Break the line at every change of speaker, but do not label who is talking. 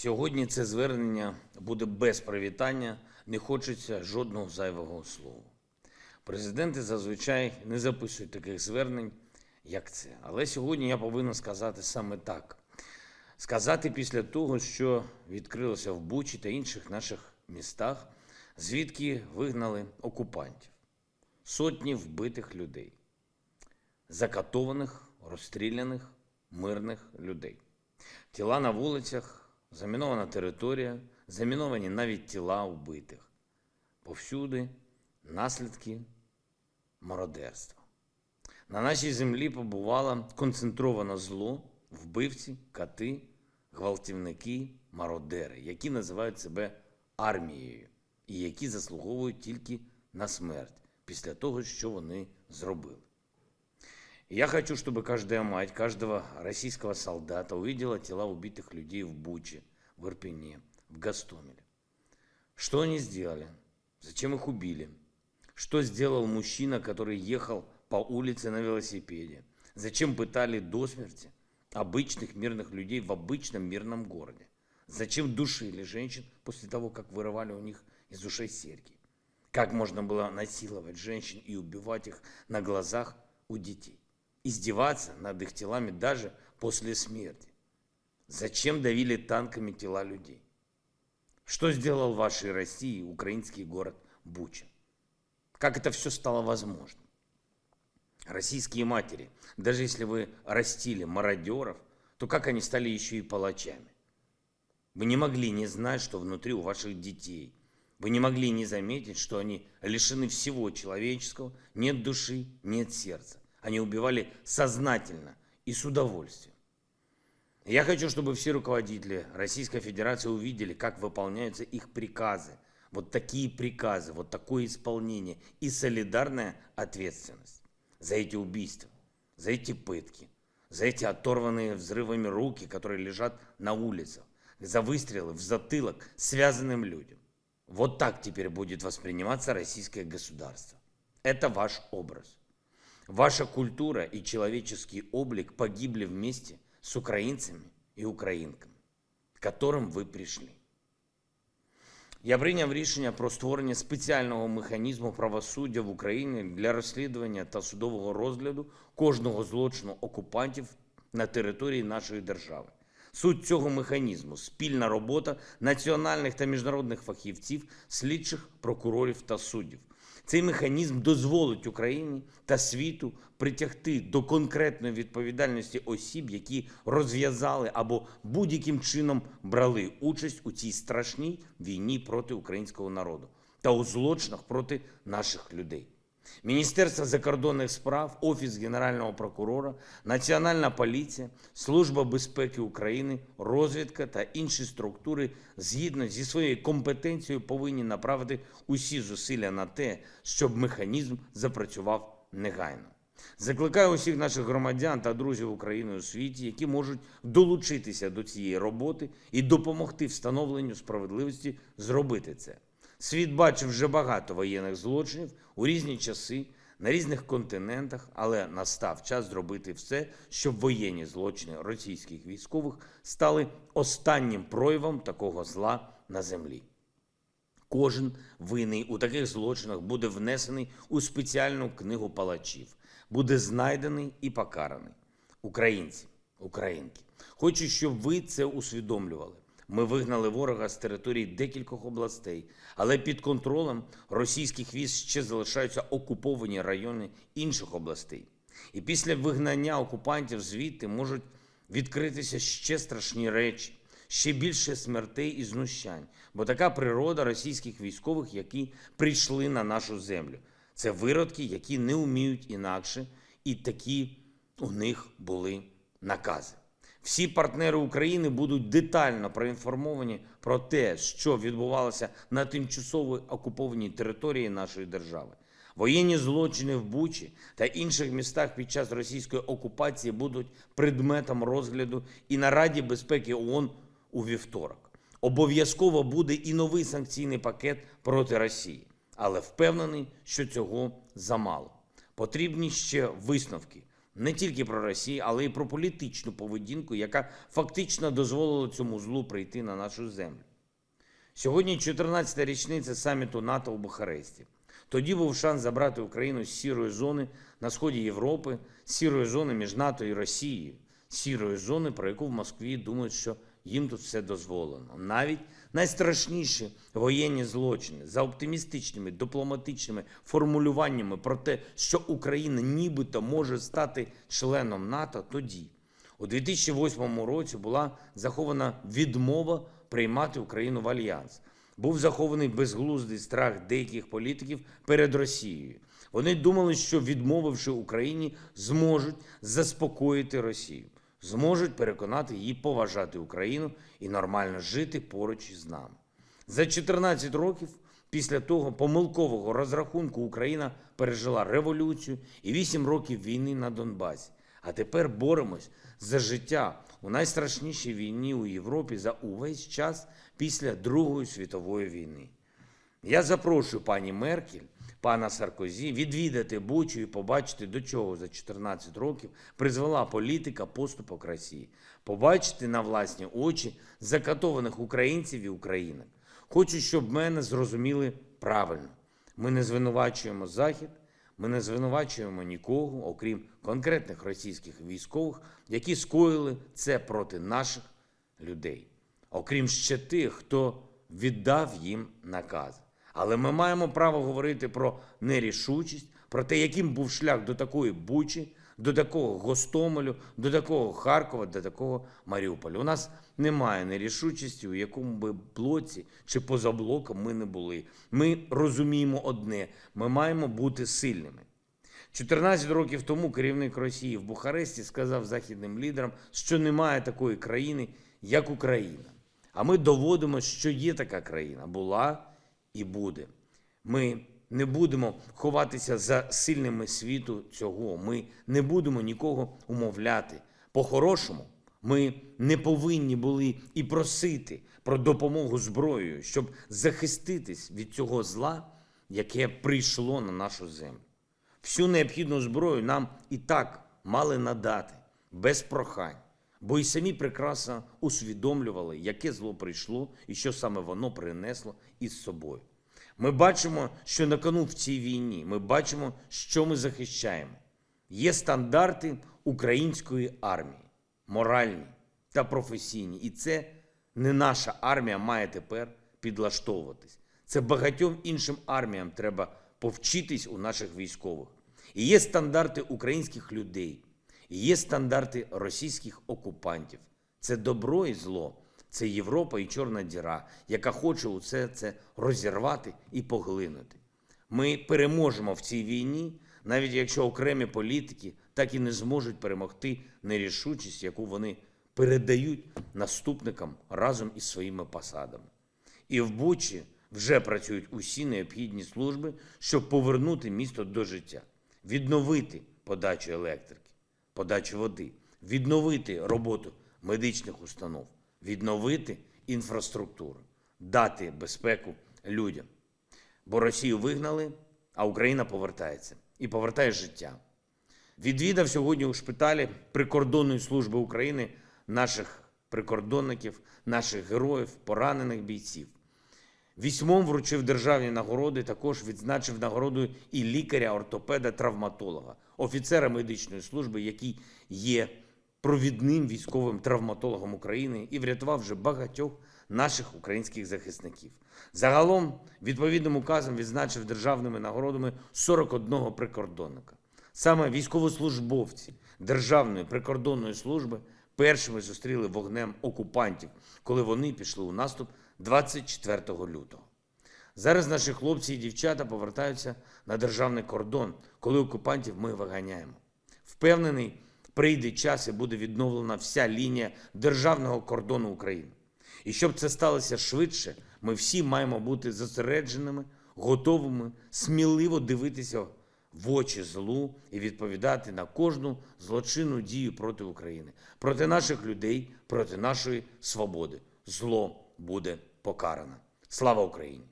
Сьогодні це звернення буде без привітання, не хочеться жодного зайвого слова. Президенти зазвичай не записують таких звернень, як це. Але сьогодні я повинен сказати саме так. Сказати після того, що відкрилося в Бучі та інших наших містах, звідки вигнали окупантів, сотні вбитих людей, закатованих, розстріляних мирних людей. Тіла на вулицях, замінована територія, заміновані навіть тіла вбитих. Повсюди наслідки мародерства. На нашій землі побувало концентроване зло, вбивці, кати, гвалтівники, мародери, які називають себе армією і які заслуговують тільки на смерть після того, що вони зробили. Я хочу, чтобы каждая мать, каждого российского солдата увидела тела убитых людей в Буче, в Ирпене, в Гастомеле. Что они сделали? Зачем их убили? Что сделал мужчина, который ехал по улице на велосипеде? Зачем пытали до смерти обычных мирных людей в обычном мирном городе? Зачем душили женщин после того, как вырывали у них из ушей серьги? Как можно было насиловать женщин и убивать их на глазах у детей? Издеваться над их телами даже после смерти? Зачем давили танками тела людей? Что сделал вашей России украинский город Буча? Как это все стало возможным? Российские матери, даже если вы растили мародеров, то как они стали еще и палачами? Вы не могли не знать, что внутри у ваших детей. Вы не могли не заметить, что они лишены всего человеческого, нет души, нет сердца. Они убивали сознательно и с удовольствием. Я хочу, чтобы все руководители Российской Федерации увидели, как выполняются их приказы. Вот такие приказы, вот такое исполнение и солидарная ответственность за эти убийства, за эти пытки, за эти оторванные взрывами руки, которые лежат на улицах, за выстрелы в затылок связанным людям. Вот так теперь будет восприниматься российское государство. Это ваш образ. Ваша культура и человеческий облик погибли вместе с украинцами и українками, к которым ви прийшли. Я прийняв рішення про створення спеціального механізму правосуддя в Україні для розслідування та судового розгляду кожного злочину окупантів на території нашої держави. Суть цього механізму спільна робота національних та міжнародних фахівців, слідчих, прокурорів та суддів. Цей механізм дозволить Україні та світу притягти до конкретної відповідальності осіб, які розв'язали або будь-яким чином брали участь у цій страшній війні проти українського народу та у злочинах проти наших людей. Міністерство закордонних справ, Офіс Генерального прокурора, Національна поліція, Служба безпеки України, розвідка та інші структури згідно зі своєю компетенцією повинні направити усі зусилля на те, щоб механізм запрацював негайно. Закликаю усіх наших громадян та друзів України у світі, які можуть долучитися до цієї роботи і допомогти встановленню справедливості, зробити це. Світ бачив вже багато воєнних злочинів у різні часи на різних континентах, але настав час зробити все, щоб воєнні злочини російських військових стали останнім проявом такого зла на землі. Кожен винний у таких злочинах буде внесений у спеціальну книгу палачів, буде знайдений і покараний. Українці, українки, хочу, щоб ви це усвідомлювали. Ми вигнали ворога з території декількох областей, але під контролем російських військ ще залишаються окуповані райони інших областей. І після вигнання окупантів звідти можуть відкритися ще страшні речі, ще більше смертей і знущань. Бо така природа російських військових, які прийшли на нашу землю. Це виродки, які не вміють інакше, і такі у них були накази. Всі партнери України будуть детально проінформовані про те, що відбувалося на тимчасово окупованій території нашої держави. Воєнні злочини в Бучі та інших містах під час російської окупації будуть предметом розгляду і на Раді безпеки ООН у вівторок. Обов'язково буде і новий санкційний пакет проти Росії, але впевнений, що цього замало. Потрібні ще висновки не тільки про Росію, але й про політичну поведінку, яка фактично дозволила цьому злу прийти на нашу землю. Сьогодні 14-та річниця саміту НАТО у Бухаресті. Тоді був шанс забрати Україну з сірої зони на сході Європи, з сірої зони між НАТО і Росією, сірої зони, про яку в Москві думають, що їм тут все дозволено. Навіть найстрашніші воєнні злочини за оптимістичними дипломатичними формулюваннями про те, що Україна нібито може стати членом НАТО тоді. У 2008 році була захована відмова приймати Україну в альянс. Був захований безглуздий страх деяких політиків перед Росією. Вони думали, що відмовивши Україні, зможуть заспокоїти Росію, зможуть переконати її поважати Україну і нормально жити поруч із нами. За 14 років після того помилкового розрахунку Україна пережила революцію і 8 років війни на Донбасі. А тепер боремось за життя у найстрашнішій війні у Європі за увесь час після Другої світової війни. Я запрошую пані Меркель, пана Саркозі відвідати Бучу і побачити, до чого за 14 років призвела політика поступок Росії, побачити на власні очі закатованих українців і українок. Хочу, щоб мене зрозуміли правильно. Ми не звинувачуємо Захід, ми не звинувачуємо нікого, окрім конкретних російських військових, які скоїли це проти наших людей, окрім ще тих, хто віддав їм наказ. Але ми маємо право говорити про нерішучість, про те, яким був шлях до такої Бучі, до такого Гостомелю, до такого Харкова, до такого Маріуполя. У нас немає нерішучості, у якому би блоці чи поза блоком ми не були. Ми розуміємо одне: ми маємо бути сильними. 14 років тому керівник Росії в Бухаресті сказав західним лідерам, що немає такої країни, як Україна. А ми доводимо, що є така країна, була і буде. Ми не будемо ховатися за сильними світу цього. Ми не будемо нікого умовляти. По-хорошому, ми не повинні були і просити про допомогу зброєю, щоб захиститись від цього зла, яке прийшло на нашу землю. Всю необхідну зброю нам і так мали надати без прохань, бо і самі прекрасно усвідомлювали, яке зло прийшло і що саме воно принесло із собою. Ми бачимо, що на кону в цій війні. Ми бачимо, що ми захищаємо. Є стандарти української армії, моральні та професійні. І це не наша армія має тепер підлаштовуватись. Це багатьом іншим арміям треба повчитись у наших військових. І є стандарти українських людей, є стандарти російських окупантів. Це добро і зло. Це Європа і Чорна діра, яка хоче усе це розірвати і поглинути. Ми переможемо в цій війні, навіть якщо окремі політики так і не зможуть перемогти нерішучість, яку вони передають наступникам разом із своїми посадами. І в Бучі вже працюють усі необхідні служби, щоб повернути місто до життя, відновити подачу електрики, подачу води, відновити роботу медичних установ, відновити інфраструктуру, дати безпеку людям. Бо Росію вигнали, а Україна повертається і повертає життя. Відвідав сьогодні у шпиталі прикордонної служби України наших прикордонників, наших героїв, поранених бійців. Вісьмом вручив державні нагороди, також відзначив нагородою і лікаря, ортопеда, травматолога, офіцера медичної служби, який є провідним військовим травматологом України і врятував вже багатьох наших українських захисників. Загалом відповідним указом відзначив державними нагородами 41 прикордонника. Саме військовослужбовці Державної прикордонної служби першими зустріли вогнем окупантів, коли вони пішли у наступ 24 лютого. Зараз наші хлопці і дівчата повертаються на державний кордон, коли окупантів ми виганяємо. Впевнений, прийде час і буде відновлена вся лінія державного кордону України. І щоб це сталося швидше, ми всі маємо бути зосередженими, готовими, сміливо дивитися в очі злу і відповідати на кожну злочинну дію проти України, проти наших людей, проти нашої свободи. Зло буде покарано. Слава Україні!